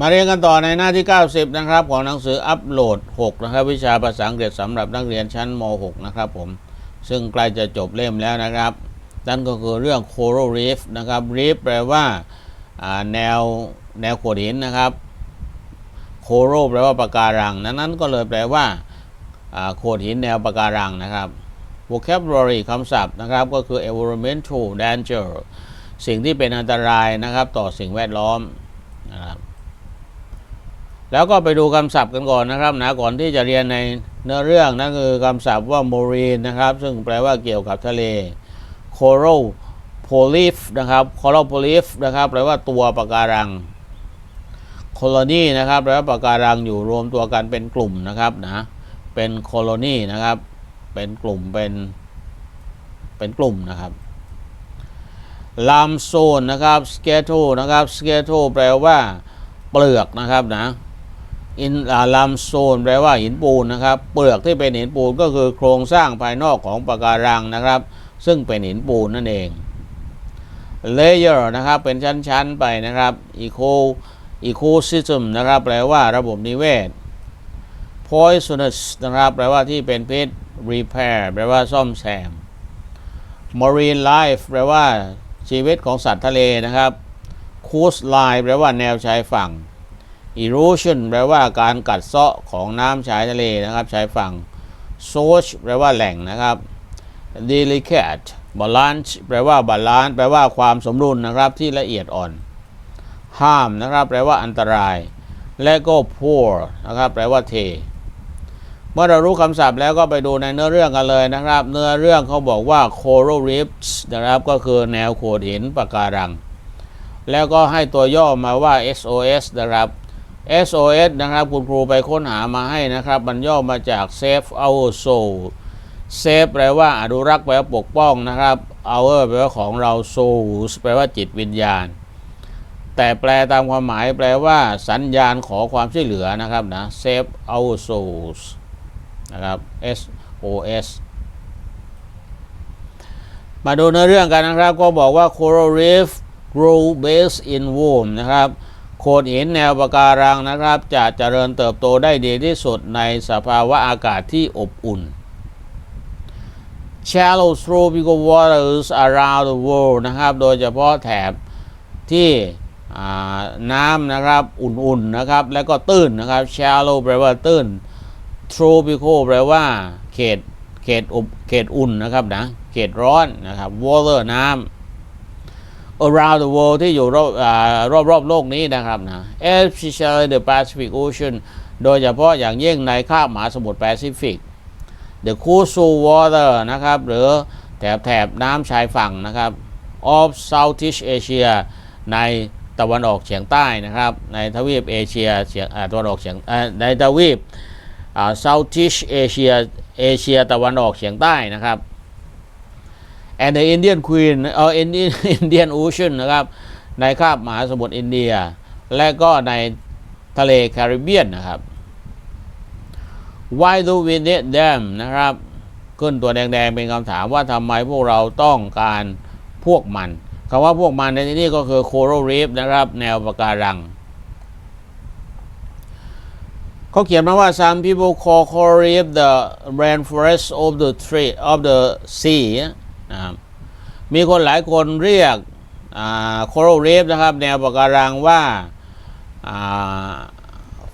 มาเรียนกันต่อในหน้าที่ 90 นะครับ ของหนังสืออัปโหลด 6 นะครับ วิชาภาษาอังกฤษสำหรับนักเรียนชั้นม .6 นะครับผม ซึ่งใกล้จะจบเล่มแล้วนะครับ นั่นก็คือเรื่อง coral reef นะครับ reef แปลว่าแนวแนวโขดหินนะครับ coral แปลว่าปะการัง นั้นนั้นก็เลยแปลว่าอ่าโขดหินแนวปะการังนะครับ vocabulary คำศัพท์นะครับ ก็คือ environmental danger สิ่งที่เป็นอันตรายนะครับ ต่อสิ่งแวดล้อมนะครับ แล้วก็ไปดูคำศัพท์กันก่อนนะครับนะก่อนที่จะเรียนในเนื้อเรื่องนั่นคือคำศัพท์ว่า marine นะครับ ซึ่งแปลว่าเกี่ยวกับทะเล coral polyp นะครับ coral polyp นะครับแปลว่าตัวปะการัง colony นะครับแปลว่าปะการังอยู่รวมตัวกันเป็นกลุ่มนะครับนะเป็น colony นะครับ เป็นกลุ่มเป็นเป็นกลุ่มนะครับ limestone นะครับ scato นะครับ scato แปลว่าเปลือกนะครับนะ อินลัมโซนแปลว่าหินปูนนะครับ เปลือกที่เป็นหินปูนก็คือโครงสร้างภายนอกของปะการังนะครับ ซึ่งเป็นหินปูนนั่นเองเลเยอร์นะครับเป็นชั้นๆไปนะครับอีโคอีโคซิสเต็มนะครับแปลว่าระบบนิเวศ poisonous นะครับแปลว่าที่เป็นพิษ repair แปลว่าซ่อมแซม marine life แปลว่าชีวิตของสัตว์ทะเลนะครับ coastline แปลว่าแนวชายฝั่ง erosion แปลว่าการกัดเซาะของน้ำชายทะเลนะครับชายฝั่ง source แปลว่าแหล่งนะครับ delicate balance แปลว่า balance แปลว่าความสมดุลนะครับที่ละเอียดอ่อน harm นะครับ แปลว่าอันตราย และก็ pour นะครับ แปลว่าเท เมื่อเรารู้คำศัพท์แล้วก็ไปดูในเนื้อเรื่องกันเลยนะครับ เนื้อเรื่องเขาบอกว่า coral reefs นะครับก็คือแนวโขดหินปะการัง แล้วก็ให้ตัวย่อมาว่า SOS นะครับ SOS นะครับ คุณครูไปค้นหามาให้นะครับ มันย่อมาจาก Save Our Soul Save แปลว่าอนุรักษ์แปลว่าปกป้องนะครับ Our แปลว่าของเรา Souls แปลว่าจิตวิญญาณ แต่แปลตามความหมายแปลว่าสัญญาณขอความช่วยเหลือนะครับนะ Save Our Souls นะครับ SOS มาดูเนื้อเรื่องกันนะครับ ก็บอกว่า Coral Reef grow best in warm นะครับ โขดหินแนวปะการังนะครับ จะเจริญเติบโตได้ดีที่สุดในสภาวะอากาศที่อบอุ่น shallow tropical waters around the world นะครับ โดยเฉพาะแถบที่น้ำนะครับอุ่นๆนะครับ แล้วก็ตื้นนะครับ shallow แปลว่าตื้น tropical แปลว่าเขตเขตอบเขตอุ่นนะครับนะเขตร้อนนะครับ water น้ำ around the world ที่อยู่รอบรอบรอบโลกนี้นะครับนะ especially the Pacific Ocean โดยเฉพาะอย่างยิ่งในคาบมหาสมุทรแปซิฟิก the coastal water นะครับ หรือแถบแถบน้ำชายฝั่งนะครับ of Southeast Asia ในตะวันออกเฉียงใต้นะครับ ในทวีปเอเชียเฉียงตะวันออกเฉียงในทวีป Southeast Asia เอเชียตะวันออกเฉียงใต้นะครับ and the Indian Queen เออ Indian Indian Ocean นะครับ ในคาบมหาสมุทรอินเดีย และก็ในทะเลแคริบเบียนนะครับ Why do we need them นะครับ ขึ้นตัวแดงๆ เป็นคำถามว่าทำไมพวกเราต้องการพวกมันคำว่าพวกมันในที่นี้ก็คือ coral reef นะครับ แนวปะการัง เขาเขียนมาว่า some people call coral reef the rainforest of the tree of the sea นะครับมีคนหลายคนเรียกโคโรเรฟนะครับ แนวปะการังว่า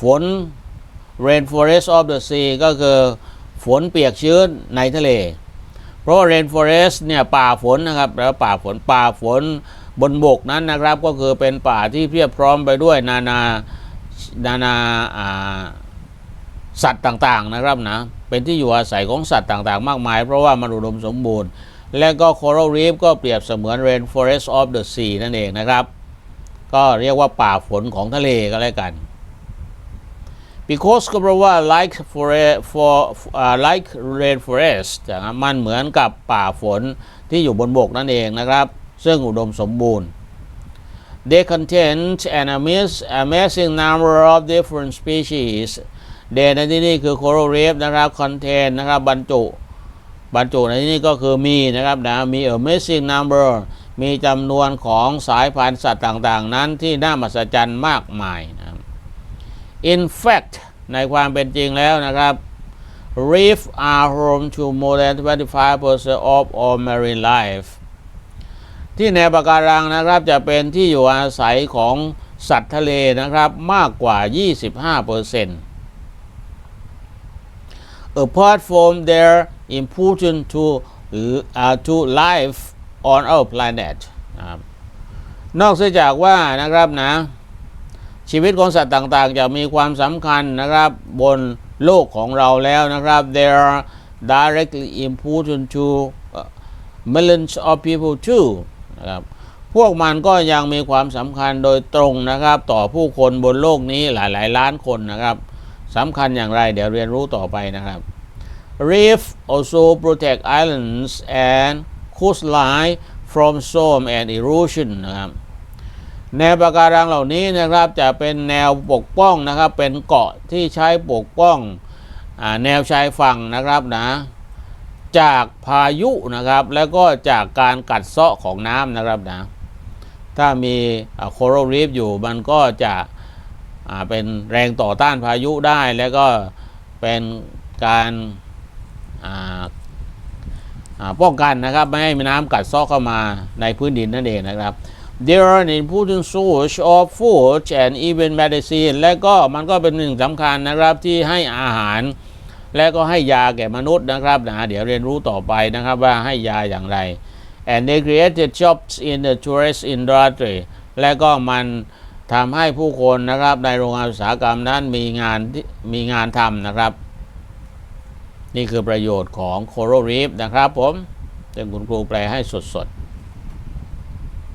ฝน rainforest of the sea ก็คือฝนเปียกชื้นในทะเล เพราะ rainforest เนี่ยป่าฝนนะครับแปลว่าป่าฝนป่าฝนบนบกนั้นนะครับ ก็คือเป็นป่าที่เพียบพร้อมไปด้วยนานานานาอ่า สัตว์ต่างๆนะครับนะเป็นที่อยู่อาศัยของสัตว์ต่างๆ มากมาย เพราะว่ามันอุดมสมบูรณ์ และก็ Coral Reef ก็เปรียบเสมือน Rainforest of the Sea นั่นเองนะครับ ก็เรียกว่าป่าฝนของทะเลก็แล้วกัน because ก็เพราะว่า like for for uh, like rainforest นะมันเหมือนกับป่าฝนที่อยู่บนบกนั่นเองนะครับ ซึ่งอุดมสมบูรณ์ They contain an amazing number of different species เดนในที่นี่คือ coral reef นะครับ contain นะครับบรรจุบรรจุในที่นี้ก็คือมีนะครับนะมี amazing number มีจำนวนของสายพันธุ์สัตว์ต่างๆ นั้นที่น่ามหัศจรรย์มากมายนะครับ In fact ในความเป็นจริงแล้วนะครับ reef are home to more than 25% of all marine life ที่แนวปะการังนะครับจะเป็นที่อยู่อาศัยของสัตว์ทะเลนะครับมากกว่า 25% apart from their importance to uh, to life on our planet นะครับนอกเสียจากว่านะครับนะชีวิตของสัตว์ต่างๆ จะมีความสำคัญนะครับบนโลกของเราแล้วนะครับ they are directly important to millions of people too นะครับพวกมันก็ยังมีความสำคัญโดยตรงนะครับ ต่อผู้คนบนโลกนี้หลายๆ ล้านคนนะครับ สำคัญอย่างไรเดี๋ยวเรียนรู้ต่อไปนะครับ Reef also protect islands and coastline from storm and erosion นะครับแนวปะการังเหล่านี้นะครับจะเป็นแนวปกป้องนะครับ เป็นเกาะที่ใช้ปกป้องอแนวชายฝั่งนะครับนะจากพายุนะครับ แล้วก็จากการกัดเซาะของน้ำนะครับนะถ้ามีโคโรรีฟอยู่มันก็จะ เป็นแรงต่อต้านพายุได้แล้วก็เป็นการป้องกันนะครับไม่ให้มีน้ำกัดเซาะเข้ามาในพื้นดินนั่นเองนะครับ They are an important source of food and even medicine และก็มันก็เป็นหนึ่งสำคัญนะครับที่ให้อาหาร และก็ให้ยาแก่มนุษย์นะครับนะเดี๋ยวเรียนรู้ต่อไปนะครับว่าให้ยาอย่างไร and they created jobs in the tourist industry และก็มัน ทำให้ผู้คนนะครับในโรงงานอุตสาหกรรมนั้นมีงานที่มีงานทำนะครับ นี่คือประโยชน์ของ coral reef นะครับผมซึ่งคุณครูแปลให้สด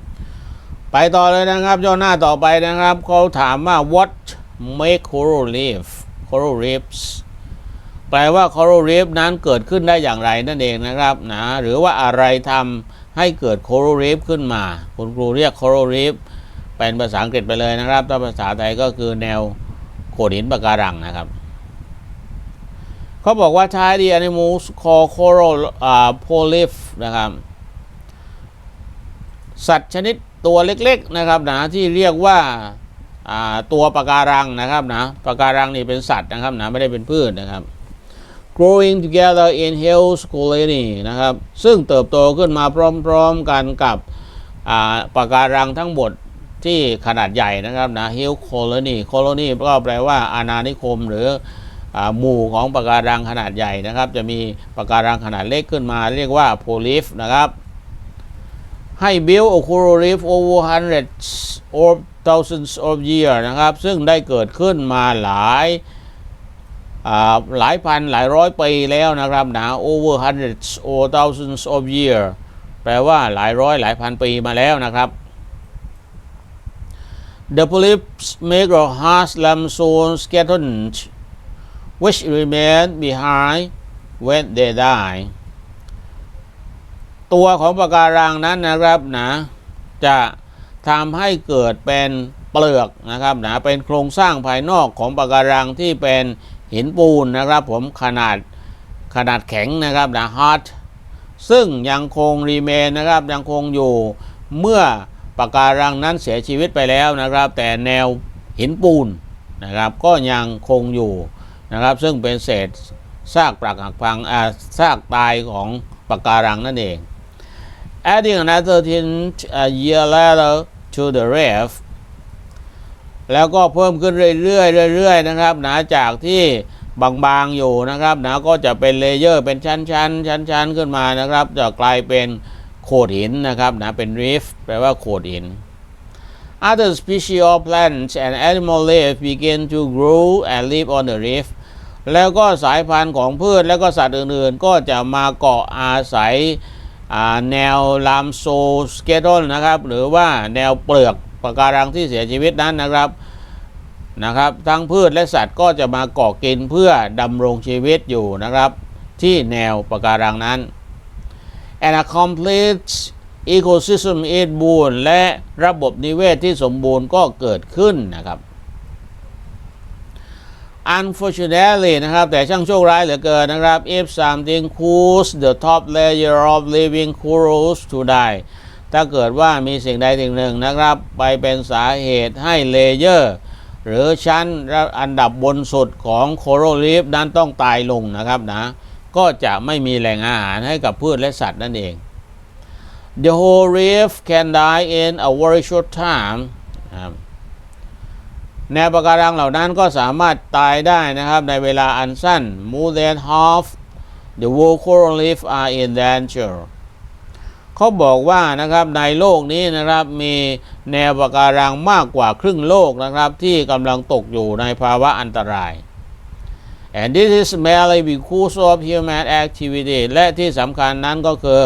ๆ ไปต่อเลยนะครับย่อหน้าต่อไปนะครับ เขาถามว่า what make coral reef coral reefs แปลว่า coral reef นั้นเกิดขึ้นได้อย่างไรนั่นเองนะครับนะหรือว่าอะไรทำให้เกิด coral reef ขึ้นมา คุณครูเรียก coral reef เป็นภาษาอังกฤษไปเลยนะครับถ้าภาษาไทยก็คือแนวโขดหินปะการังนะครับเขาบอกว่า tiny animals called coral uh, polyp นะครับ สัตว์ชนิดตัวเล็กๆนะครับนะที่เรียกว่าอ่าตัวปะการังนะครับนะปะการังนี่เป็นสัตว์นะครับนะไม่ได้เป็นพืชนะครับ growing together in hills colony นะครับ ซึ่งเติบโตขึ้นมาพร้อมๆกันกับอ่าปะการังทั้งหมด ที่ขนาดใหญ่นะครับนะ hill colony colony ก็แปลว่าอาณานิคมหรือหมู่ของปะการังขนาดใหญ่นะครับ จะมีปะการังขนาดเล็กขึ้นมา เรียกว่า polyp นะครับ ให้ build a coral reef over hundreds or thousands of years นะครับ ซึ่งได้เกิดขึ้นมาหลายหลายพันหลายร้อยปีแล้วนะครับนะ over hundreds or thousands of years แปลว่าหลายร้อยหลายพันปีมาแล้วนะครับ The polyps make a harsh limestone skeleton which remain behind when they die ตัวของปะการังนั้นนะครับนะจะทำให้เกิดเป็นเปลือกนะครับนะเป็นโครงสร้างภายนอกของปะการังที่เป็นหินปูนนะครับผมขนาดขนาดแข็งนะครับนะ hard ซึ่งยังคงรีเมนนะครับยังคงอยู่เมื่อ ปะการังนั้นเสียชีวิตไปแล้วนะครับ แต่แนวหินปูนนะครับก็ยังคงอยู่นะครับ ซึ่งเป็นเศษซากปรักหักพังอ่าซากตายของปะการังนั่นเอง adding another 10 a year later to the reef แล้วก็เพิ่มขึ้นเรื่อยๆเรื่อยๆนะครับ หนะจากที่บางๆอยู่นะครับหนะก็จะเป็นเลเยอร์เป็นชั้นๆชั้นๆขึ้นมานะครับ จะกลายเป็น โขดหินนะครับนะเป็น reef แปลว่าโขดหิน Other species of plants and animal life begin to grow and live on the reef แล้วก็สายพันธุ์ของพืชแล้วก็สัตว์อื่นๆ ก็จะมาเกาะอาศัยแนวลามโซสเกตอนนะครับ หรือว่าแนวเปลือกปะการังที่เสียชีวิตนั้นนะครับนะครับ ทั้งพืชและสัตว์ก็จะมาเกาะกินเพื่อดำรงชีวิตอยู่นะครับ ที่แนวปะการังนั้น and a complete ecosystem is born และระบบนิเวศที่สมบูรณ์ก็เกิดขึ้นนะครับ unfortunately นะครับ แต่ช่างโชคร้ายเหลือเกินนะครับ if something causes the top layer of living corals to die ถ้าเกิดว่ามีสิ่งใดสิ่งหนึ่งนะครับ ไปเป็นสาเหตุให้เลเยอร์ หรือชั้นอันดับบนสุดของโคโรลีฟนั้นต้องตายลงนะครับนะ ก็จะไม่มีแหล่งอาหารให้กับพืชและสัตว์นั่นเอง The whole reef can die in a very short time แนวปะการังเหล่านั้นก็สามารถตายได้นะครับในเวลาอันสั้น More than half the world coral reef are in danger เขาบอกว่านะครับในโลกนี้นะครับมีแนวปะการังมากกว่าครึ่งโลกนะครับที่กำลังตกอยู่ในภาวะอันตราย and this is mainly because of human activity และที่สำคัญนั้นก็คือ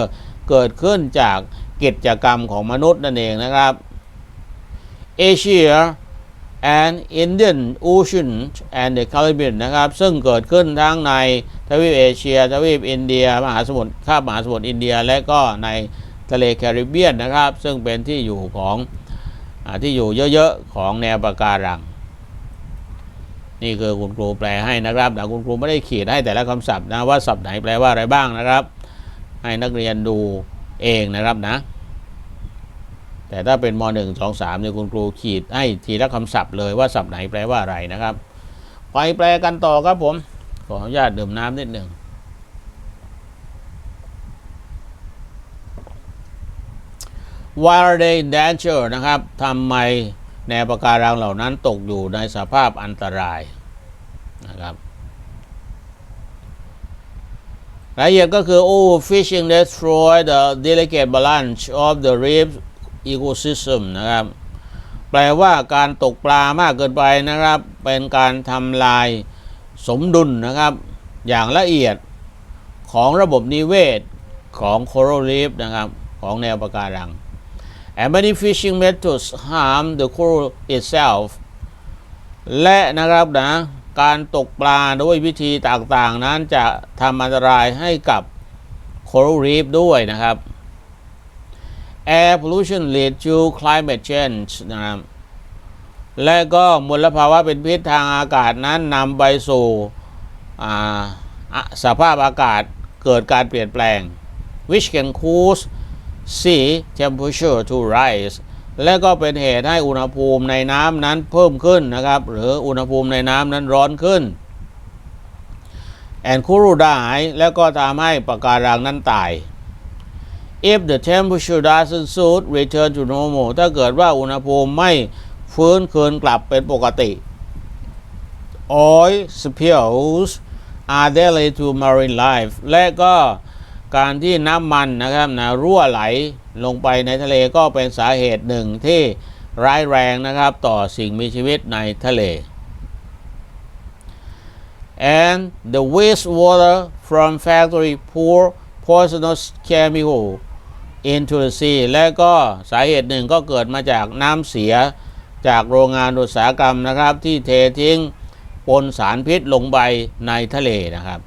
เกิดขึ้นจากกิจกรรมของมนุษย์นั่นเองนะครับ Asia and Indian Ocean and the Caribbean นะครับ ซึ่งเกิดขึ้นทั้งในทวีปเอเชีย ทวีปอินเดีย มหาสมุทรคาบมหาสมุทรอินเดีย และก็ในทะเลแคริบเบียนนะครับ ซึ่งเป็นที่อยู่ของอที่อยู่เยอะๆ ของแนวปะการัง นี่คือคุณครูแปลให้นะครับแต่คุณครูไม่ได้ขีดให้แต่ละคำศัพท์นะว่าศัพท์ไหนแปลว่าอะไรบ้างนะครับ ให้นักเรียนดูเองนะครับนะ แต่ถ้าเป็นม .1 2 3เนี่ยคุณครูขีดให้ทีละคำศัพท์เลยว่าศัพท์ไหนแปลว่าอะไรนะครับไปแปลกันต่อครับผมขออนุญาตดื่มน้ำนิดหนึ่ง Why are they in danger นะครับทำไม แนวปะการังเหล่านั้นตกอยู่ในสภาพอันตรายนะครับรายละเอียดก็คือ overfishing destroy the delicate balance of the reef ecosystem นะครับ แปลว่าการตกปลามากเกินไปนะครับ เป็นการทำลายสมดุลนะครับ อย่างละเอียดของระบบนิเวศของ coral reef นะครับ ของแนวปะการัง and many fishing methods harm the coral itself และนะครับนะการตกปลาด้วยวิธีต่างๆ นั้นจะทำอันตรายให้กับ coral reef ด้วยนะครับ air pollution lead to climate change นะครับและก็มลภาวะเป็นพิษทางอากาศนั้นนำไปสู่อะสภาพอากาศเกิดการเปลี่ยนแปลง which can cause 4. temperature to rise และก็เป็นเหตุให้อุณหภูมิในน้ำนั้นเพิ่มขึ้นนะครับ หรืออุณหภูมิในน้ำนั้นร้อนขึ้น and coral die แล้วก็ทำให้ปะการังนั้นตาย if the temperature doesn't suit return to normal ถ้าเกิดว่าอุณหภูมิไม่ฟื้นคืนกลับเป็นปกติ oil spills are deadly to marine life และก็ การที่น้ำมันนะครับนะรั่วไหลลงไปในทะเลก็เป็นสาเหตุหนึ่งที่ร้ายแรงนะครับต่อสิ่งมีชีวิตในทะเล and the wastewater from factory pour poisonous chemical into the sea และก็สาเหตุหนึ่งก็เกิดมาจากน้ำเสียจากโรงงานอุตสาหกรรมนะครับ ที่เททิ้งปนสารพิษลงไปในทะเลนะครับ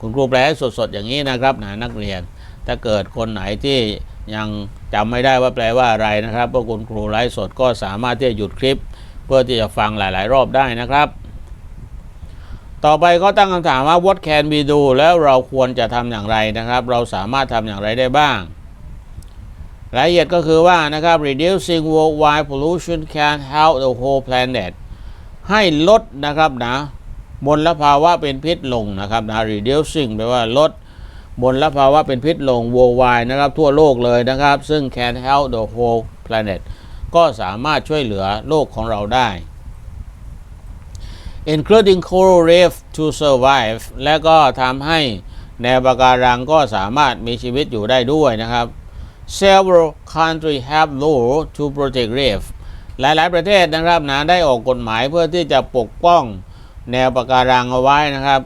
คุณครูแปลให้สดๆอย่างนี้นะครับนะนักเรียน ถ้าเกิดคนไหนที่ยังจำไม่ได้ว่าแปลว่าอะไรนะครับพวกคุณครูไลฟ์สดก็สามารถที่จะหยุดคลิป เพื่อที่จะฟังหลาย ๆ รอบได้นะครับ ต่อไปก็ตั้งคำถามว่า what can we do แล้วเราควรจะทำอย่างไรนะครับ เราสามารถทำอย่างไรได้บ้างรายละเอียดก็คือว่านะครับ reducing worldwide pollution can help the whole planet ให้ลดนะครับนะ มลภาวะเป็นพิษลงนะครับนะ reducing แปลว่าลดมลภาวะเป็นพิษลง worldwide นะครับ ทั่วโลกเลยนะครับ ซึ่ง can help the whole planet ก็สามารถช่วยเหลือโลกของเราได้ including coral reef to survive และก็ทำให้แนวปะการังก็สามารถมีชีวิตอยู่ได้ด้วยนะครับ several countries have law to protect reef หลาย ๆ ประเทศนะครับนะได้ออกกฎหมายเพื่อที่จะปกป้อง แนวปะการังเอาไว้นะครับ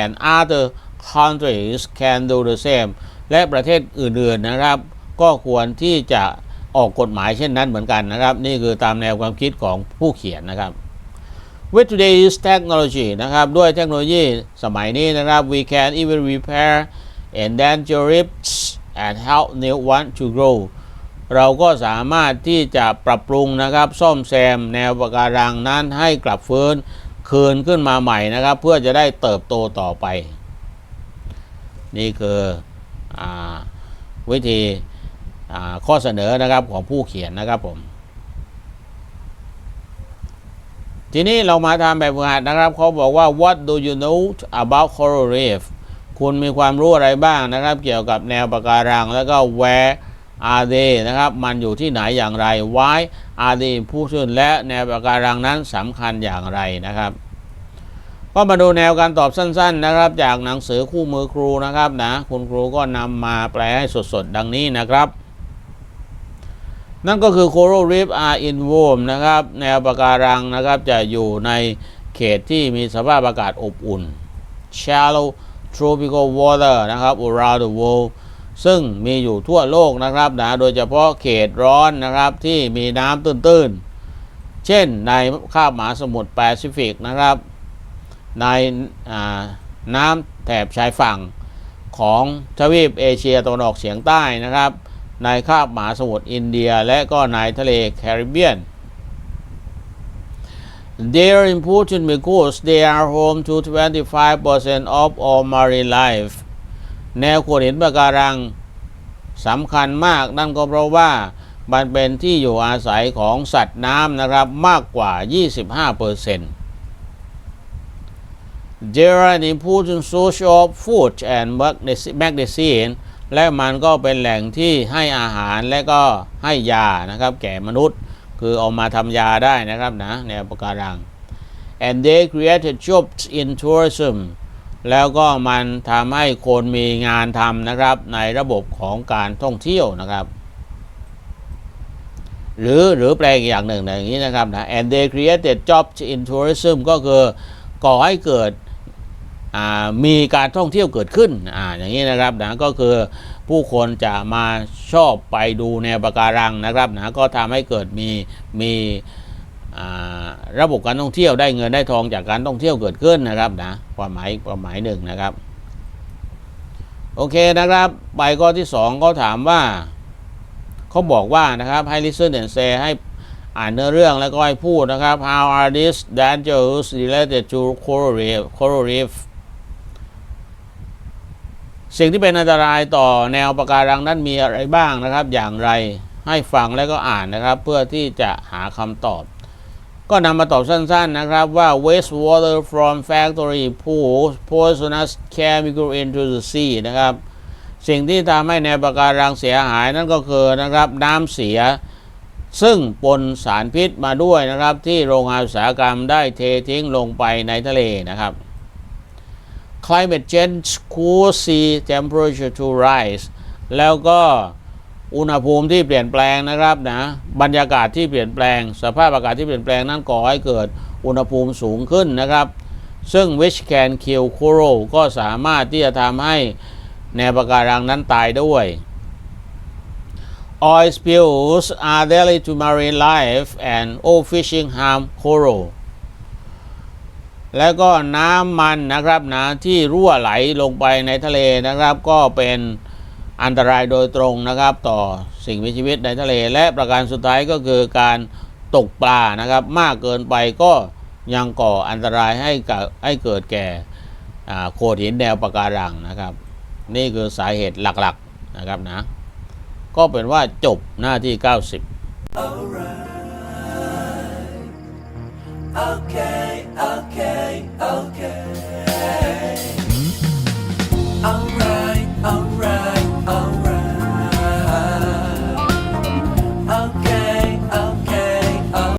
and other countries can do the same และประเทศอื่นๆนะครับ ก็ควรที่จะออกกฎหมายเช่นนั้นเหมือนกันนะครับ นี่คือตามแนวความคิดของผู้เขียนนะครับ With today's technology นะครับ ด้วยเทคโนโลยีสมัยนี้นะครับ we can even repair endangered reefs and help new one to grow เราก็สามารถที่จะปรับปรุงนะครับ ซ่อมแซมแนวปะการังนั้นให้กลับฟื้น คืนขึ้นมาใหม่นะครับ เพื่อจะได้เติบโตต่อไป นี่คืออวิธีข้อเสนอนะครับของผู้เขียนนะครับผม ทีนี้เรามาทำแบบฝึกหัดนะครับ เขาบอกว่า what do you know about coral reef คุณมีความรู้อะไรบ้างนะครับ เกี่ยวกับแนวปะการังแล้วก็ where are they นะครับ มันอยู่ที่ไหนอย่างไร why are they important และแนวปะการังนั้นสำคัญอย่างไรนะครับ ก็มาดูแนวการตอบสั้น ๆนะครับ จากหนังสือคู่มือครูนะครับนะคุณครูก็นำมาแปลให้สดๆ ดังนี้นะครับนั่นก็คือ coral reef are in warm นะครับ แนวปะการังนะครับจะอยู่ในเขตที่มีสภาพอากาศอบอุ่น shallow tropical water นะครับ around the world ซึ่งมีอยู่ทั่วโลกนะครับนะโดยเฉพาะเขตร้อนนะครับที่มีน้ำตื้นๆ เช่นในคาบมหาสมุทรแปซิฟิกนะครับ ในน้ำแถบชายฝั่งของทวีปเอเชียตะวันออกเฉียงใต้นะครับ ในคาบมหาสมุทรอินเดียและก็ในทะเลแคริบเบียน They are important because they are home to 25% of all marine life แนวโขดหินปะการังสำคัญมากนั่นก็เพราะว่ามันเป็นที่อยู่อาศัยของสัตว์น้ำนะครับมากกว่า 25% They are important source of food and medicine และมันก็เป็นแหล่งที่ให้อาหารและก็ให้ยานะครับ แก่มนุษย์ คือเอามาทำยาได้นะครับนะแนวปะการัง and they created jobs in tourism แล้วก็มันทำให้คนมีงานทำนะครับ ในระบบของการท่องเที่ยวนะครับ หรือหรือแปลอีกอย่างหนึ่งอย่างนี้นะครับนะ and they created jobs in tourism ก็คือก่อให้เกิดมีการท่องเที่ยวเกิดขึ้นออย่างนี้นะครับนะก็คือผู้คนจะมาชอบไปดูแนวปะการังนะครับนะก็ทำให้เกิดมีมี ระบบการท่องเที่ยวได้เงินได้ทองจากการท่องเที่ยวเกิดขึ้นนะครับนะความหมายความหมายหนึ่งนะครับ โอเคนะครับไปข้อที่สองเขาถามว่าเขาบอกว่านะครับให้ listen and say ให้อ่านเนื้อเรื่องแล้วก็ให้พูดนะครับ how are these dangers related to coral reef coral reef สิ่งที่เป็นอันตรายต่อแนวปะการังนั้นมีอะไรบ้างนะครับ อย่างไรให้ฟังแล้วก็อ่านนะครับ เพื่อที่จะหาคำตอบ ก็นำมาตอบสั้นๆนะครับว่า waste water from factory pools poisonous chemical into the sea นะครับ สิ่งที่ทำให้แนวปะการังเสียหายนั่นก็คือนะครับน้ำเสีย ซึ่งปนสารพิษมาด้วยนะครับ ที่โรงงานอุตสาหกรรมได้เททิ้งลงไปในทะเลนะครับ climate change cause sea temperature to rise แล้วก็ อุณหภูมิที่เปลี่ยนแปลงนะครับนะบรรยากาศที่เปลี่ยนแปลง สภาพอากาศที่เปลี่ยนแปลงนั้นก่อให้เกิดอุณหภูมิสูงขึ้นนะครับ ซึ่ง which can kill coral ก็สามารถที่จะทำให้แนวปะการังนั้นตายด้วย Oil spills are deadly to marine life and overfishing harm coral แล้วก็น้ำมันนะครับนะที่รั่วไหลลงไปในทะเลนะครับ ก็เป็น อันตรายโดยตรงนะครับ ต่อสิ่งมีชีวิตในทะเล และประการสุดท้ายก็คือการตกปลานะครับ มากเกินไปก็ยังก่ออันตรายให้กับให้เกิดแก่โขดหินแนวปะการังนะครับ นี่คือสาเหตุหลักๆนะครับนะ ก็เป็นว่าจบหน้าที่ 90 Okay,